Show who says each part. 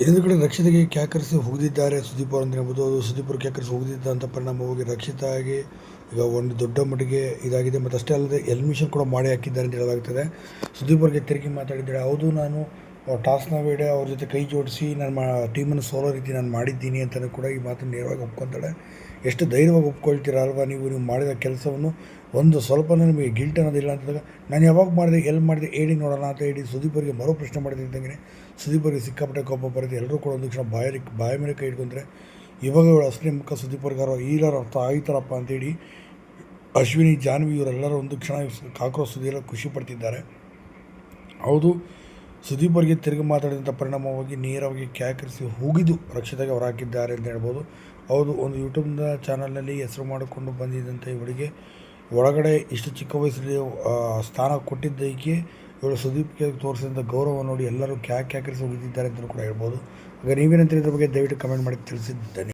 Speaker 1: ಇನ್ನೊಂದು ಕಡೆ ರಕ್ಷಿತಗೆ ಕ್ಯಾಕರಿಸಿ ಹೋಗಿದ್ದಾರೆ. ಸುದೀಪ್ ಅವರು ಅಂತ ಹೇಳ್ಬೋದು ಅದು ಸುದೀಪ್ ಅವರು ಕ್ಯಾಕರಿಸಿ ಹೋಗಿದ್ದ ಅಂತ ಪರಿಣಾಮವಾಗಿ ರಕ್ಷಿತಾಗಿ ಈಗ ಒಂದು ದೊಡ್ಡ ಮಟ್ಟಿಗೆ ಇದಾಗಿದೆ. ಮತ್ತು ಅಷ್ಟೇ ಅಲ್ಲದೆ ಎಲ್ಮಿಷನ್ ಕೂಡ ಮಾಡಿ ಹಾಕಿದ್ದಾರೆ ಅಂತ ಹೇಳಲಾಗ್ತದೆ. ಸುದೀಪ್ ಅವ್ರಿಗೆ ತಿರುಗಿ ಮಾತಾಡಿದ್ದಾರೆ? ಹೌದು, ನಾನು ಟಾಸ್ನ ವೇಳೆ ಅವ್ರ ಜೊತೆ ಕೈ ಜೋಡಿಸಿ ನಾನು ಮಾ, ಟೀಮನ್ನು ಸೋಲೋ ರೀತಿ ನಾನು ಮಾಡಿದ್ದೀನಿ ಅಂತಲೂ ಕೂಡ ಈ ಮಾತನ್ನು ನೇರವಾಗಿ ಒಪ್ಕೊತಾಳೆ. ಎಷ್ಟು ಧೈರ್ಯವಾಗಿ ಒಪ್ಕೊಳ್ತೀರ ಅಲ್ವಾ ನೀವು? ನೀವು ಮಾಡಿದ ಕೆಲಸವನ್ನು ಒಂದು ಸ್ವಲ್ಪ ನಿಮಗೆ ಗಿಲ್ಟ್ ಅನ್ನೋದಿಲ್ಲ ಅಂತಂದಾಗ, ನಾನು ಯಾವಾಗ ಮಾಡಿದೆ, ಎಲ್ಲಿ ಮಾಡಿದೆ, ಹೇಳಿ ನೋಡೋಣ ಅಂತ ಹೇಳಿ ಸುದೀಪರಿಗೆ ಮರು ಪ್ರಶ್ನೆ ಮಾಡಿದಂಗೆ ಸುದೀಪರಿಗೆ ಸಿಕ್ಕಾಪಟ್ಟೆ ಕೋಪ ಬರುತ್ತೆ ಎಲ್ಲರೂ ಕೂಡ ಒಂದು ಕ್ಷಣ ಬಾಯಲ್ಲಿ, ಬಾಯ ಮೇಲೆ ಕೈ ಇಟ್ಕೊಂಡ್ರೆ ಇವಾಗ ಇವಳು ಅಸಲಿ ಮುಖ ಸುದೀಪರ್ಗಾರ ಈಗಾರ ಅರ್ಥ ಆಯ್ತಾರಪ್ಪ ಅಂತೇಳಿ ಅಶ್ವಿನಿ, ಜಾನ್ವಿ ಇವರೆಲ್ಲರೂ ಒಂದು ಕ್ಷಣ ಕಾಕ್ರೋಸ್ ಸುದ್ದಿಯೆಲ್ಲ ಖುಷಿ ಪಡ್ತಿದ್ದಾರೆ. ಹೌದು ಸುದೀಪ್ ಅವರಿಗೆ ತಿರುಗಿ ಮಾತಾಡಿದಂಥ ಪರಿಣಾಮವಾಗಿ ನೇರವಾಗಿ ಕ್ಯಾಕರಿಸಿ ಹೋಗಿದ್ದು ರಕ್ಷಿತಾಗೆ ಹೊರ ಹಾಕಿದ್ದಾರೆ ಅಂತ ಹೇಳ್ಬೋದು. ಹೌದು, ಒಂದು ಯೂಟ್ಯೂಬ್ನ ಚಾನಲ್ನಲ್ಲಿ ಹೆಸರು ಮಾಡಿಕೊಂಡು ಬಂದಿದ್ದಂಥ ಇವಳಿಗೆ ಒಳಗಡೆ ಇಷ್ಟು ಚಿಕ್ಕ ವಯಸ್ಸಲ್ಲಿ ಸ್ಥಾನ ಕೊಟ್ಟಿದ್ದಕ್ಕೆ ಇವಳು ಸುದೀಪ್ಗೆ ತೋರಿಸಿದಂಥ ಗೌರವ ನೋಡಿ ಎಲ್ಲರೂ ಕ್ಯಾ, ಕ್ಯಾಕರಿಸಿ ಹೋಗಿದ್ದಾರೆ ಅಂತಲೂ ಕೂಡ ಹೇಳ್ಬೋದು. ಈಗ ನೀವೇನಂತ ಇದ್ರ ಬಗ್ಗೆ ದಯವಿಟ್ಟು ಕಮೆಂಟ್ ಮಾಡಿ ತಿಳಿಸಿದ್ದೇನೆ